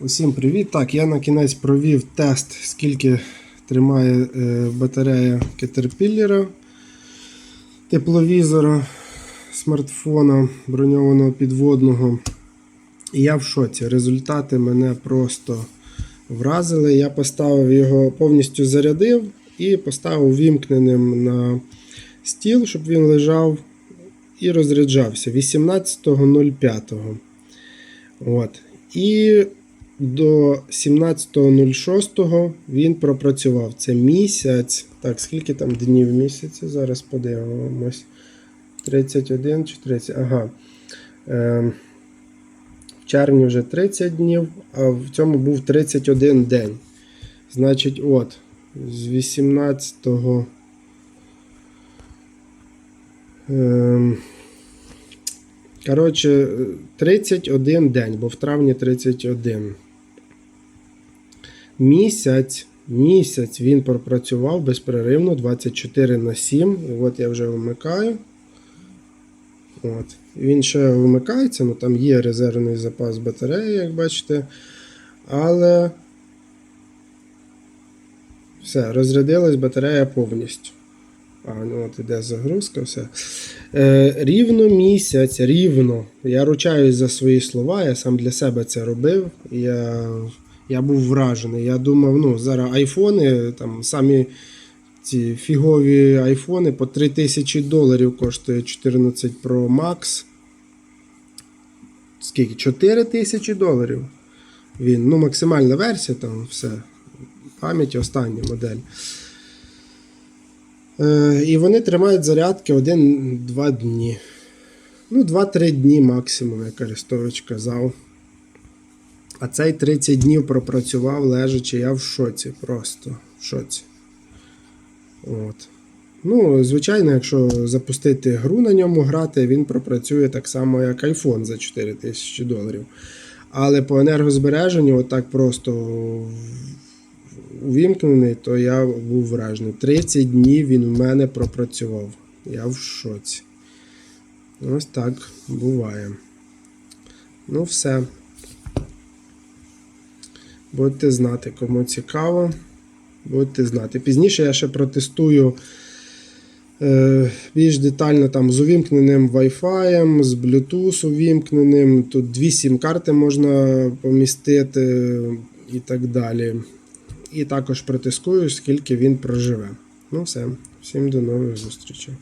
Усім привіт! Так, я на кінець провів тест, скільки тримає е, батарея Caterpillar тепловізора смартфона броньованого підводного. І я в шоці. Результати мене просто вразили. Я поставив його, повністю зарядив і поставив вімкненим на стіл, щоб він лежав і розряджався 18.05. От. І до 17.06 він пропрацював. Це місяць. Так, скільки там днів місяці? Зараз подивимось. 31 чи 30. Ага. Е, в червні вже 30 днів, а в цьому був 31 день. Значить, от, з 18. Ем, Коротше, 31 день, бо в травні 31. Місяць, місяць він пропрацював безперервно 24 на 7. І от я вже вмикаю. От. Він ще вмикається, ну там є резервний запас батареї, як бачите. Але все, розрядилась батарея повністю. А, ну от іде загрузка, все. Е, рівно місяць, рівно. Я ручаюсь за свої слова, я сам для себе це робив. Я, я був вражений. Я думав, ну, зараз айфони, там самі ці фігові айфони по 3000 доларів коштує 14 Pro Max. Скільки? 4000 доларів. Він, ну, максимальна версія, там все. Пам'ять остання модель. Е, і вони тримають зарядки 1-2 дні. Ну, 2-3 дні максимум, як Арестович казав. А цей 30 днів пропрацював лежачи, я в шоці просто. В шоці. От. Ну, звичайно, якщо запустити гру на ньому грати, він пропрацює так само, як iPhone за 4000 доларів. Але по енергозбереженню, отак просто увімкнений, то я був вражений. 30 днів він в мене пропрацював. Я в шоці. Ось так буває. Ну, все. Будете знати, кому цікаво. Будете знати. Пізніше я ще протестую е, більш детально там з увімкненим Wi-Fi, з Bluetooth увімкненим. Тут дві сім-карти можна помістити і так далі. І також протискую, скільки він проживе. Ну все, всім до нових зустрічей.